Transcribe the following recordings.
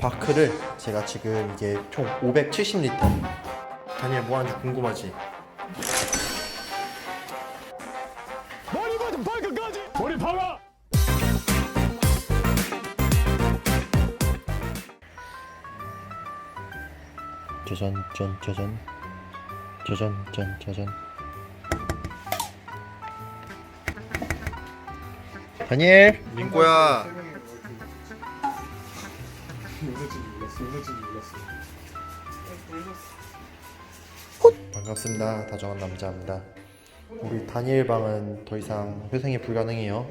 바크를 제가 지금 이게 총 570리터. 다니엘 뭐 하는지 궁금하지? 머리부터 발끝까지! 머리 박아! 짜잔 짠 짜잔. 짜잔 짠 짜잔. 다니엘! 민꼬야 반갑습니다 다정한 남자입니다 우리 다니엘 방은 더 이상 회생이 불가능해요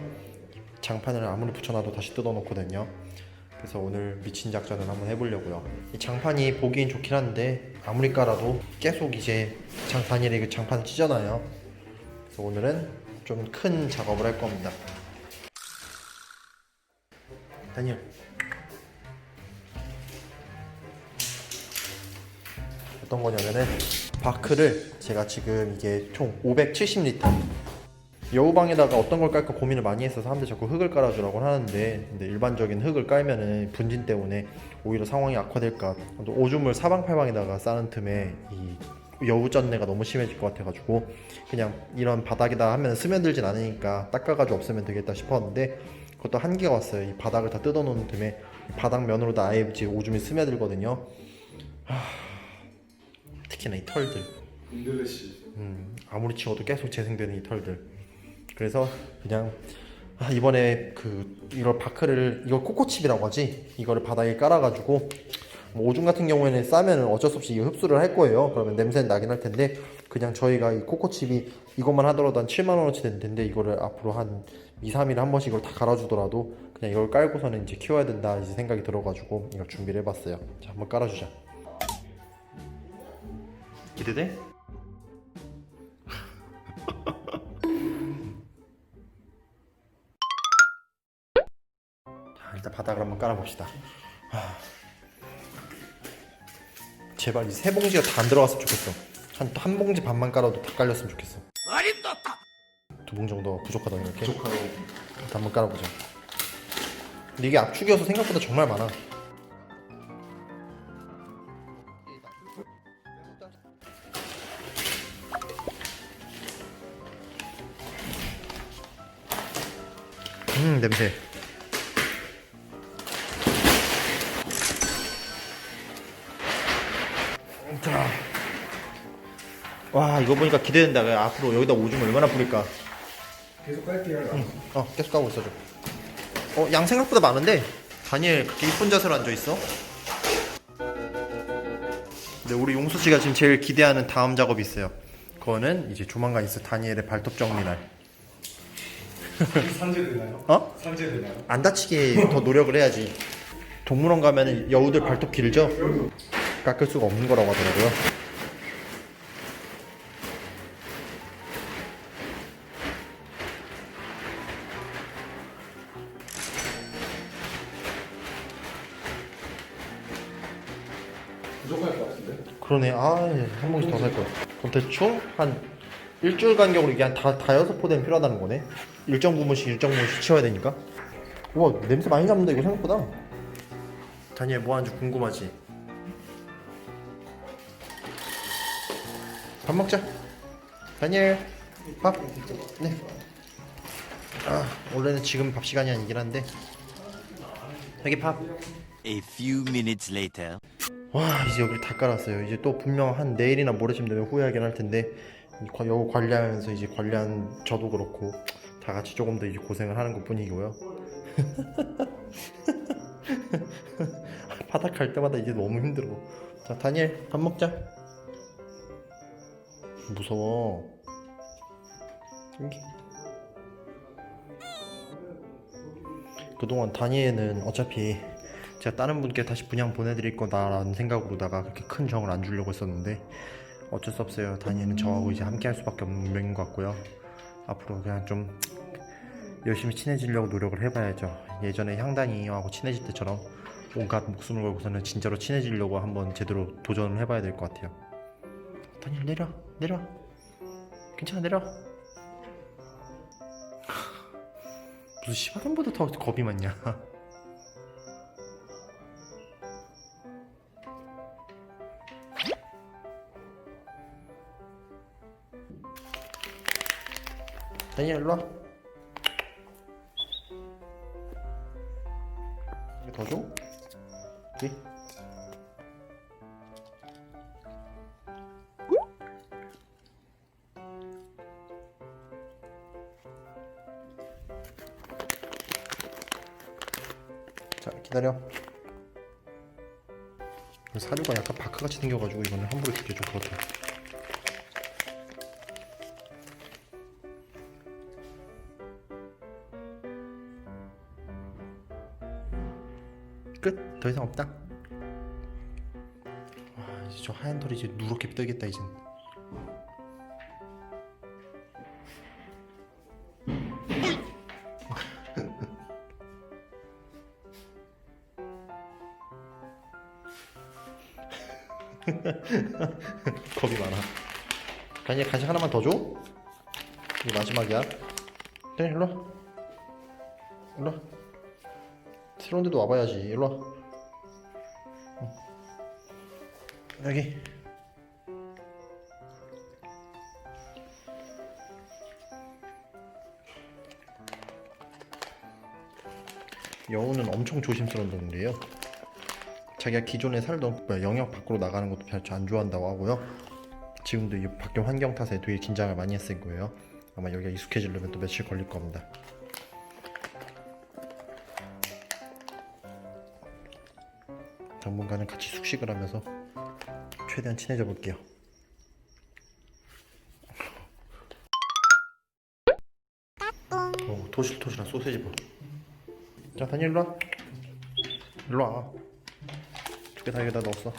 장판을 아무리 붙여놔도 다시 뜯어놓거든요 그래서 오늘 미친 작전을 한번 해보려고요. 이 장판이 보기엔 좋긴 한데 아무리 깔아도 계속 이제 장 다니엘이 그 장판을 찢어놔요. 그래서 오늘은 좀 큰 작업을 할 겁니다. 다니엘. 어떤 거냐면은 바크를 제가 지금 이게 총 570리터 여우방에다가 어떤 걸 깔까 고민을 많이 했어서 사람들이 자꾸 흙을 깔아주라고 하는데 근데 일반적인 흙을 깔면은 분진 때문에 오히려 상황이 악화될까. 또 오줌을 사방팔방에다가 싸는 틈에 이 여우전내가 너무 심해질 것 같아가지고 그냥 이런 바닥에다 하면 스며들진 않으니까 닦아가지고 없으면 되겠다 싶었는데 그것도 한계가 왔어요. 이 바닥을 다 뜯어놓는 틈에 이 바닥 면으로 다 아예 오줌이 스며들거든요. 하... 특히나 이 털들 인들레시 음, 아무리 치워도 계속 재생되는 이 털들. 그래서 그냥 아, 이번에 그 이걸 바크를 이걸 코코칩이라고 하지 이거를 바닥에 깔아가지고 뭐 오줌 같은 경우에는 싸면 어쩔 수 없이 이거 흡수를 할 거예요. 그러면 냄새는 나긴 할 텐데 그냥 저희가 이 코코칩이 이것만 하더라도 한 7만 원어치 되는 텐데 이거를 앞으로 한 2, 3일에 한 번씩 이걸 다 갈아주더라도 그냥 이걸 깔고서는 이제 키워야 된다 이제 생각이 들어가지고 이걸 준비를 해봤어요. 자 한번 깔아주자. 기대돼? 자, 일단 바닥을 한번 깔아봅시다. 하... 제발 이 세 봉지가 다 안 들어갔으면 좋겠어. 한, 한 봉지 반만 깔아도 다 깔렸으면 좋겠어. 두 봉지 정도 부족하다 이렇게. 부족하고 일단 한번 깔아보자. 근데 이게 압축이어서 생각보다 정말 많아. 음 냄새. 자. 와 이거 보니까 기대된다. 앞으로 여기다 오줌 얼마나 뿌릴까. 계속 깔게요 어 계속 까고 있어줘 어 양 생각보다 많은데 다니엘 그렇게 이쁜 자세로 앉아있어 네 우리 용수 씨가 지금 제일 기대하는 다음 작업이 있어요 그거는 이제 조만간 있을 다니엘의 발톱 정리날 산재되나요? 어? 산재되나요? 안 다치게 더 노력을 해야지 동물원 가면은 여우들 발톱 길죠? 깎을 수가 없는 거라고 하더라고요 부족할 것 같은데 그러네. 아, 한 봉지 더 살 거야. 그럼 대충 한 일주일 간격으로 이게 한 다, 다여섯 포대는 필요하다는 거네. 일정 부분씩 일정 부분씩 치워야 되니까. 우와, 냄새 많이 잡는다, 이거 생각보다. 다니엘 뭐 하는지 궁금하지? 밥 먹자. 다니엘, 밥. 네. 아, 원래는 지금 밥 시간이 아니긴 한데. 여기 밥. A few minutes later. 와 이제 여기 다 깔았어요 이제 또 분명 한 내일이나 모레쯤 되면 후회하긴 할 텐데 여기 관리하면서 이제 관리한 저도 그렇고 다 같이 조금 더 이제 고생을 하는 것 뿐이고요. 바닥 갈 때마다 이제 너무 힘들어 자 다니엘 밥 먹자. 무서워. 여기 그동안 다니엘은 어차피 제가 다른 분께 다시 분양 보내드릴 거다라는 생각으로다가 그렇게 큰 정을 안 주려고 했었는데 어쩔 수 없어요. 다니엘은 저하고 이제 함께 할 수밖에 없는 운명인 것 같고요. 앞으로 그냥 좀 열심히 친해지려고 노력을 해봐야죠. 예전에 향단이하고 친해질 때처럼 온갖 목숨을 걸고서는 진짜로 친해지려고 한번 제대로 도전을 해봐야 될 것 같아요. 다니엘 내려 내려 괜찮아 내려 무슨 시바견보다 더 겁이 많냐 다니엘 일로 와. 더 줘? 여기. 자 기다려. 사료가 약간 바크같이 생겨가지고 이거는 함부로 주기 좀 그렇다. 끝. 더 이상 없다. 아 이제 저 하얀 털이 이제 누렇게 뜨겠다 이젠. 겁이 많아. 간이 간식 하나만 더 줘. 이게 마지막이야. 네, 일로 와. 일로 와. 새로운 데도 와봐야지. 일로 와. 응. 여기. 여우는 엄청 조심스러운 동물이에요. 자기가 기존에 살던 영역 밖으로 나가는 것도 별안 좋아한다고 하고요. 지금도 이 바뀐 환경 탓에 되게 긴장을 많이 했을 거예요. 아마 여기가 익숙해지려면 또 며칠 걸릴 겁니다. 당분간은 같이 숙식을 하면서 최대한 친해져 볼게요. 오, 토실토실한 소세지 볼. 자, 다니엘 일로 와. 일로 와. 두 개 다 여기다 넣었어.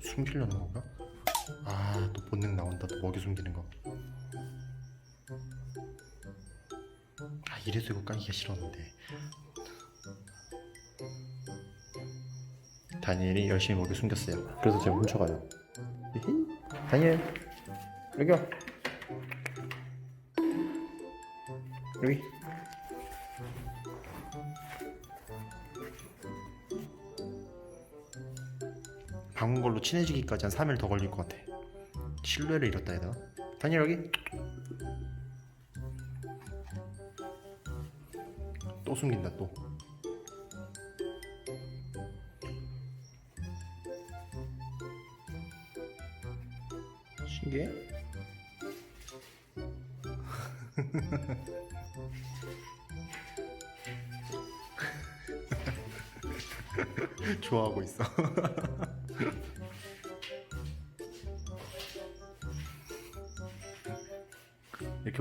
숨기려는 건가? 아, 또 본능 나온다. 또 먹이 숨기는 거. 아, 이래서 이거 까기가 싫었는데. 다니엘이 열심히 먹이 숨겼어요. 그래서 제가 훔쳐가요. 다니엘, 여기 와. 여기. 걸로 친해지기까지 한 3일 더 걸릴 것 같아. 신뢰를 잃었다 해야 되나? 다니엘 여기. 또 숨긴다 또. 신기해? 좋아하고 있어.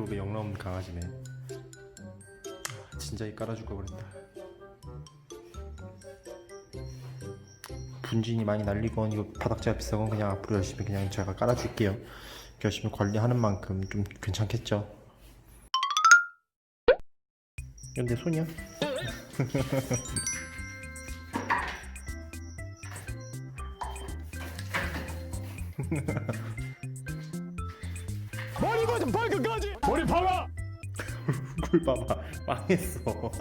이렇게 영남 강아지네. 아, 진짜 이 깔아줄 걸 그랬다. 분진이 많이 날리건 이거 바닥재가 비싸건 그냥 앞으로 열심히 그냥 제가 깔아줄게요. 열심히 관리하는 만큼 좀 괜찮겠죠. 근데 손이야? 머리부터 발끝까지 머리 박아 얼굴 봐봐 망했어.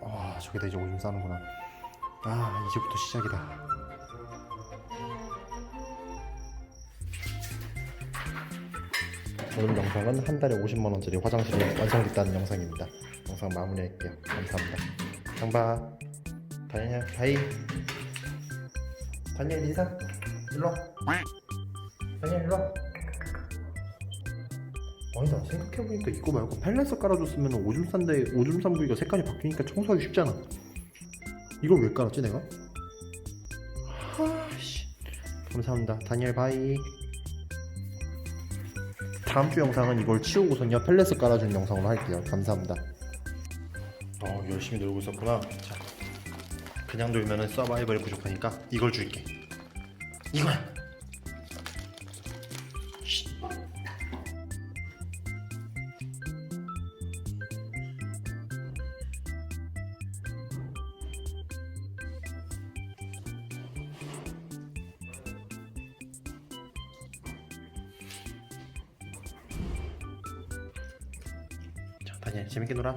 와 저기다 이제 오줌 싸는구나. 아 이제부터 시작이다. 오늘 영상은 한 달에 50만 원짜리 화장실이 완성됐다는 영상입니다. 영상 마무리할게요. 감사합니다. 장바 다니엘 다이 다니엘 인사 일로 와 다니엘 일로 와 아니다 생각해보니까 이거 말고 펠렛을 깔아줬으면 오줌 싼데 오줌 싼 부위가 색깔이 바뀌니까 청소하기 쉽잖아 이걸 왜 깔았지 내가? 아씨 감사합니다 다니엘 바이 다음 주 영상은 이걸 치우고선요 펠렛을 깔아주는 영상으로 할게요. 감사합니다. 어 열심히 놀고 있었구나. 자 그냥 놀면은 서바이벌이 부족하니까 이걸 줄게. 이거야 다니엘 재밌게 놀아